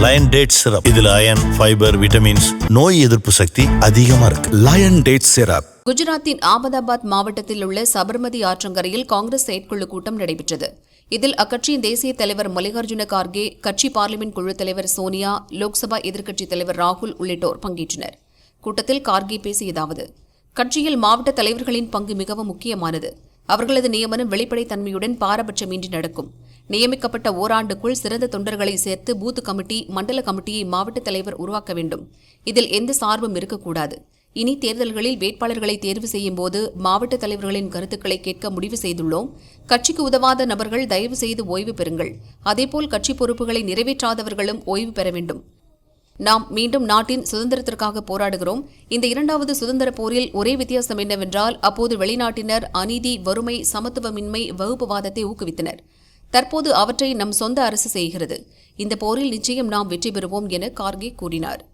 Line date syrup இதுல iron fibre vitamins நோய் எதிர்ப்பு சக்தி அதிகமா இருக்கு. லயன் டேட் சிரப் குஜராத்தின் ஆமதாபாத் மாவட்டத்தில் உள்ள சபர்மதி ஆற்றங்கரையில் காங்கிரஸ் செயற்குழு கூட்டம் நடைபெற்றது. இதில் அக்கட்சியின் தேசிய தலைவர் மல்லிகார்ஜுன கார்கே கட்சி பார்லிமெண்ட் குழு தலைவர் சோனியா லோக்சபா எதிர்க்கட்சித் தலைவர் ராகுல் உள்ளிட்டோர் பங்கேற்றனர். கூட்டத்தில் கார்கே பேசியதாவது கட்சியில் மாவட்ட தலைவர்களின் பங்கு மிகவும் முக்கியமானது. அவர்களது நியமனம் வெளிப்படைத்தன்மையுடன் பாரபட்சமின்றி நடக்கும். நியமிக்கப்பட்ட ஓராண்டுக்குள் சிறந்த தொண்டர்களை சேர்த்து பூத் கமிட்டி மண்டல கமிட்டியை மாவட்ட தலைவர் உருவாக்க வேண்டும். இதில் எந்த சார்பும் இருக்கக்கூடாது. இனி தேர்தல்களில் வேட்பாளர்களை தேர்வு செய்யும் போது மாவட்ட தலைவர்களின் கருத்துக்களை கேட்க முடிவு செய்துள்ளோம். கட்சிக்கு உதவாத நபர்கள் தயவு செய்து ஓய்வு பெறுங்கள். அதேபோல் கட்சி பொறுப்புகளை நிறைவேற்றாதவர்களும் ஓய்வு பெற வேண்டும். நாம் மீண்டும் நாட்டின் சுதந்திரத்திற்காக போராடுகிறோம். இந்த இரண்டாவது சுதந்திர போரில் ஒரே வித்தியாசம் என்னவென்றால் அப்போது வெளிநாட்டினர் அநீதி வறுமை சமத்துவமின்மை வகுப்புவாதத்தை ஊக்குவித்தனர். தற்போது அவற்றை நம் சொந்த அரசு செய்கிறது. இந்த போரில் நிச்சயம் நாம் வெற்றி பெறுவோம் என கார்கே கூறினார்.